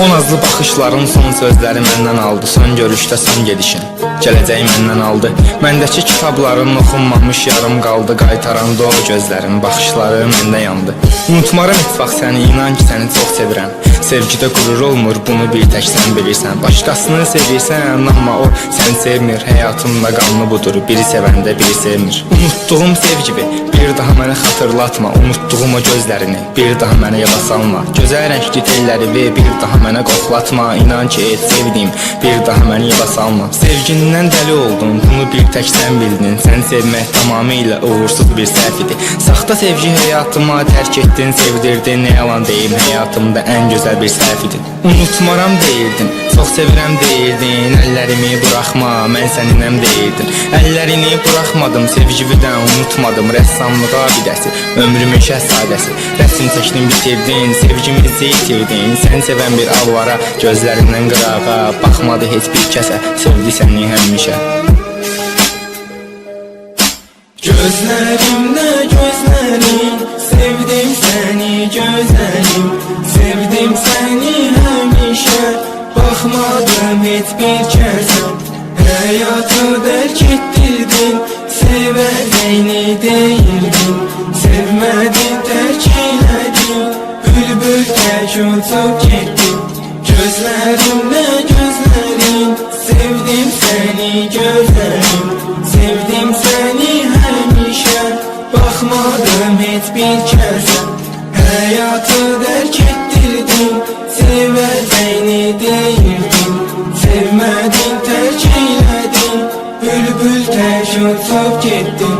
O nazlı baxışların son sözləri məndən aldı. Son görüşdə son gedişin Gələcəyi məndən aldı. Məndəki kitabların oxunmamış yarım qaldı. Qaytaranda o gözlərin baxışları məndə yandı. Unutmaram heç vaxt səni inan ki səni çox sevirəm Sevgidə qürur olmur bunu bir tək sən bilirsən Başqasını sevirsən amma o sən sevmir. Həyatımda qanlı budur biri sevəndə biri sevmir. Unutduğum sevgimi bir daha mənə xatırlatma Unutduğum o gözlərini bir daha mənə yada salma. Gözəl rəngli telləri və bir daha mənə qoxlatma İnan ki et sevdiyim bir daha məni yada salma. Sevgindən dəli oldum bunu bir tək sən bildin. Sən sevmək tamamilə uğursuz bir səhv idi Saxta sevgi həyatıma tərk etdin sevdirdin Ne yalan deyim həyatımda ən gözəl bir səhv idi Unutmaram deyirdin çox sevirəm deyirdin. Əllərimi buraxma mən səninəm deyirdin Əllərini buraxmadım sevgividən unutmadım. Rəssamlıq abidəsi ömrümün şəhzadəsi. Rəsm çəkdin bitirdin sevgimizi itirdin. Sən sevən bir avara gözlərindən qırağa Baxmadı heç bir kəsə. Sevdi səni həmişə. Gözlerimde gözlerim Sevdim seni güzelim Uçub getdin Gözlərimdə gözlərim Sevdim səni gözlərim Sevdim səni həmişə Baxmadım heç bir kəsə Həyatı dərk etdirdin Sevəcəyini deyirdin Sevmədin tərk elədin Bülbül tək uçub getdin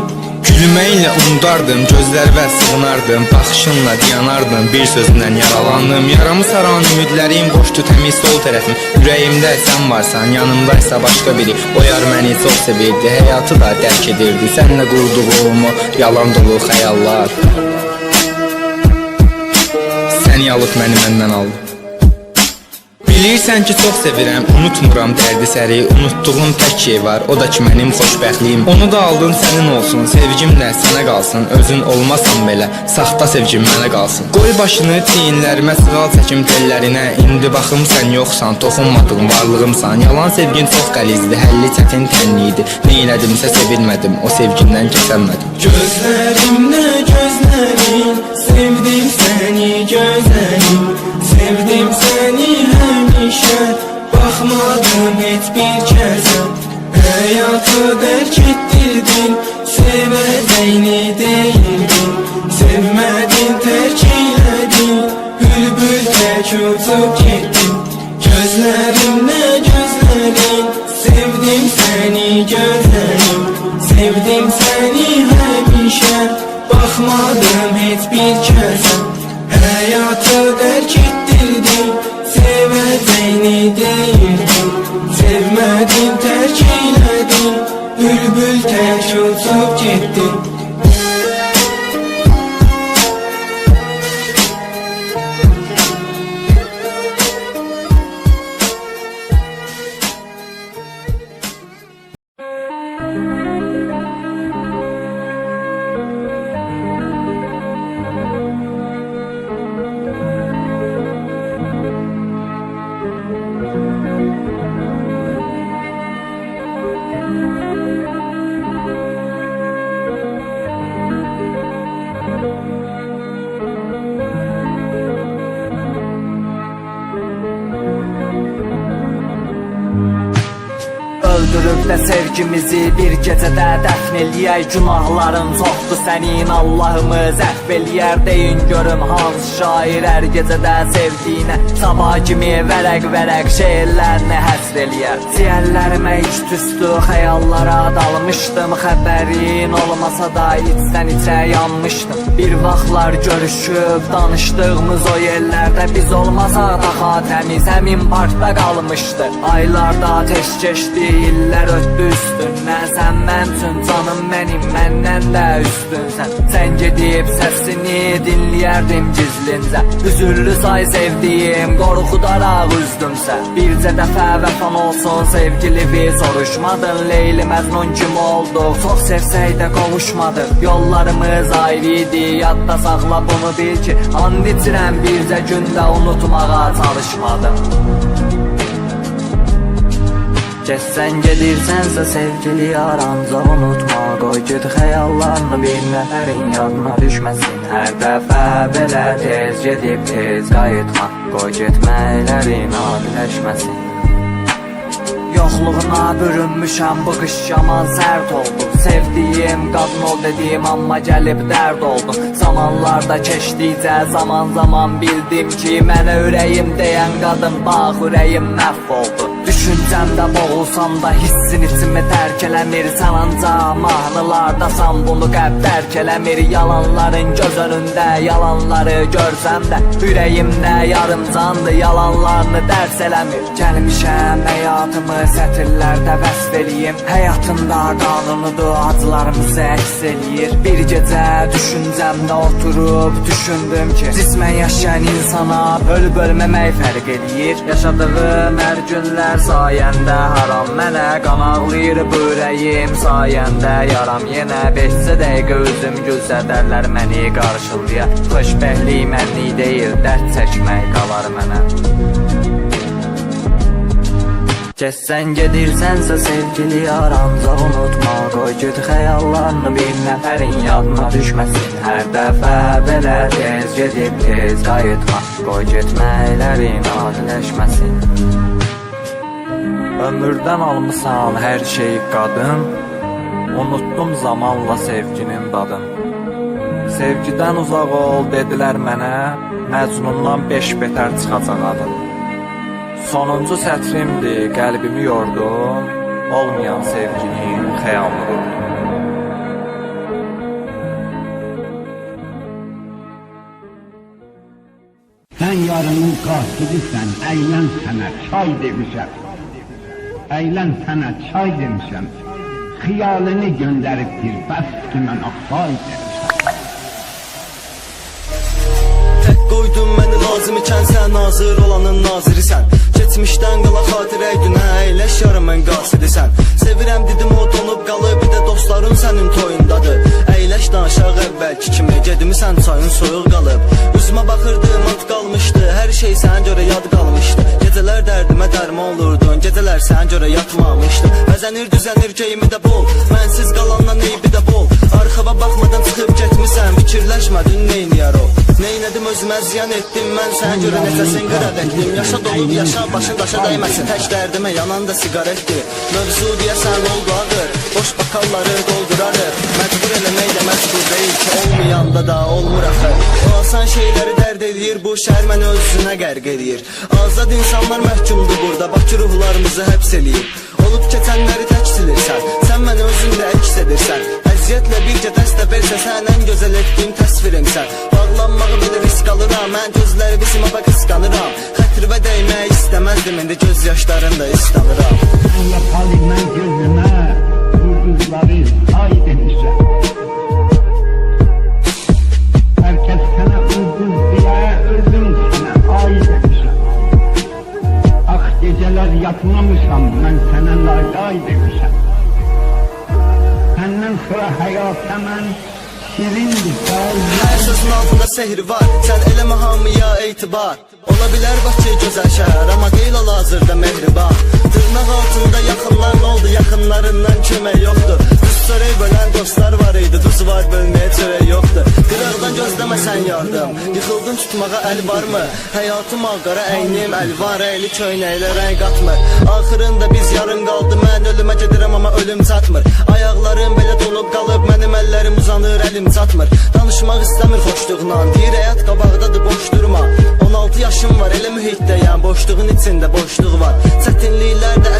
Gülməklə unudardım, gözlərvə sığınardım Baxışınla dayanardım, bir sözünlə yaralandım. Yaramı saran ümidlərim boşdu təmiz sol tərəfim. Ürəyimdə sən varsan, yanımdaysa başqa biri. O yar məni çox sevirdi, həyatı da dərk edirdi. Sənlə qurduğumu yalan dolu xəyallar. Səni alıb məni məndən aldı Bilirsən ki çox sevirəm, unutmuram dərdi səri. Unutduğum tək şey var, o da ki mənim xoşbəxtliyim. Onu da aldın sənin olsun, sevgim də sənə qalsın. Özün olmasan belə, saxta sevgim mənə qalsın. Qoy başını çiyinlərimə sığal çəkim tellərinə. İndi baxım sən yoxsan, toxunmadığın varlığımsan. Yalan sevgin çox qəlizdi, həlli çətin tənliydi Neylədimsə sevilmədim, o sevgindən keçənmədim Gözlərimdə gözlərim, Bülbül tək uçub getdin Gözlərimdə gözlərin Sevdim səni gözəlim Sevdim səni həmişə Baxmadım heç bir kəsə Həyatı dərk etdirdin Sevəcəyini deyirdin Sevmədin tərk elədin Bülbül tək uçub getdin Də sevgimizi bir gecədə dəfn eləyək Günahların çoxdur sənin Allahımız əfv eləyər Deyin görüm hansı şair hər gecədə sevdiyinə Sabah kimi vərəq-vərəq şeirlərini həsr eləyər Ciyərlərimə iç tüstü xəyallara dalmışdım Xəbərin olmasa da içdən içə yanmışdım Bir vaxtlar görüşüb danışdığımız o yerlərdə Biz olmasaq daha təmiz həmin parkda qalmışdı Aylarda tez keçdi illər üstündən Sən mən üçün canım mənim məndən də üstünsən Sən gedib səsini dinləyərdim gizlincə Üzürlü say sevdiyim qorxudaraq üzdümsə Bircə dəfə vəfan olsun sevgili soruşmadın. Leyli Məcnun kim olduq çox sevsək də qovuşmadıq Yollarımız ayrı idi yadda saxla bunu bil ki. And içirəm bircə gündə unutmağa çalışmadım Keçsən gedirsənsə sevgili aranca unutma. Qoy get xəyallarını bir nəfərin yadına düşməsin Hər dəfə belə tez gedib tez qayıtma Qoy getməklərin adiləşməsin Yoxluğuna bürünmüşəm bu qış yaman sərt oldu Sevdiyim qadın ol dediyim amma gəlib dərd oldu. Zamanlarda keçdikcə zaman zaman bildim ki Mənə ürəyim deyən qadın bax ürəyim məhv oldu Düşüncəmdə boğulsam da hissin içimi tərk eləmir Sən ancaq mahnılardasan bunu qəlb dərk eləmir Yalanların göz önündə yalanları görsəm də Ürəyimdə yarım candı yalanlarını dərs eləmir Gəlmişəm həyatımı sətirlərdə vəsf eləyim Həyatımda qanunudur acılarımızı əks eləyir Bir gecə düşüncəmdə oturub düşündüm ki Cismən yaşayan insana ölüb ölməmək fərq eləyir Yaşadığım hər günlər sayəndə haram. Mənə Qan ağlayır bu ürəyim sayəndə yaram yenə Beşcə dəqiqə özüm gözədərlər məni qarşılaya Xoşbəxtlik mənlik deyil dərd çəkmək qalar mənə Keçsən gedirsənsə sevgili aramca unutma. Qoy get xəyallarını bir nəfərin yadına düşməsin Hər dəfə belə tez gedib tez qayıtma Qoy getməklərin adiləşməsin Ömürdən almısan hər şey qadın Unutdum zamanla sevginin dadın. Sevgidən uzaq ol dedilər mənə Məcnundan beş betər çıxacaq adın Sonuncu sətrimdir, qəlbimi yordum Olmayan sevginin xəyalını qurdum Sen yarının qatilisən, əylən sənə çay demişəm. Əylən sənə çay demişəm. Xiyalını göndəribdir, bəs ki mən axsay demişəm. Tək qoydun məni lazım ikən sən nazir olanın nazirisən Keçmişdən qala xatirə günə əyləş yarımın qasirisən Sevirəm dedim o donub qalıb bir də dostların sənin toyundadır. Əyləş danışaq əvvəlki kimi gedmisən çayın soyuq qalıb. Üzümə baxırdım at qalmışdı hər şey sənə görə yad qalmışdı. Gecələr dərdimə dərman olurdun gecələr sənə görə yatmamışdı. Bəzənir düzənir keyimi də bol Mənsiz qalandan eybi də bol Arxava baxmadan çıxıb getmisən fikirləşmədin neyniyər o? Neynədim özümə ziyan etdim mən sənə görə nəfəsin qıraq etdim Yaşa dolub yaşa başın daşa dəyməsin Tək dərdimə yanan da siqaretdir Mövzu deyəsən oldu ağır Boş bakalları doldurarıq Məcbur eləmək də məcbur deyil ki. Olmayanda da olmur axı asan şeyləri dərd edir Bu şəhər məni özünə qərq edir. Azad insanlar məhkumdur burada Bakı ruhlarımızı həbs eləyir Olub keçənləri tək silirsən Sən məni özündə əks edirsən Əziyyətlə bircə dəstə versə sən ən gözəl etdiyim təsvirimsən Bağlanmağı belə risk alıram Mən gözləri bisimə qısqanıram Xətrivə dəymək istəməzdim İndi göz yaşlarında islanıram Sen yapalı mən gözümə ulduzları sehri var Sən eləmə hamıya etibar Ola bilər Bakı gözəl şəhər Amma deyil hal-hazırda mehriban Dırnaq altında yaxınlar nə oldu? Yaxınlarından kömək yoxdur Düz çörək bölən dostlar var idi. Duz var bölməyə çörək yoxdur Qıraqdan gözləməsən yardım. Yıxıldın tutmağa əl varmı Həyatım ağqara əynim əlvan Rəyli köynəklə rəng qatmır Axırında biz yarım qaldı Mən ölümə gedirəm amma ölüm çatmır Ayaqlarım belə donub qalıb Mənim əllərim uzanır əlim çatmır Danışmaq istəmir xoşluğundan Deyir həyat qabağdadır boş durma. 16 yaşım var elə mühitdəyəm Boşluğun içində boşluq var. Çətinliklərdə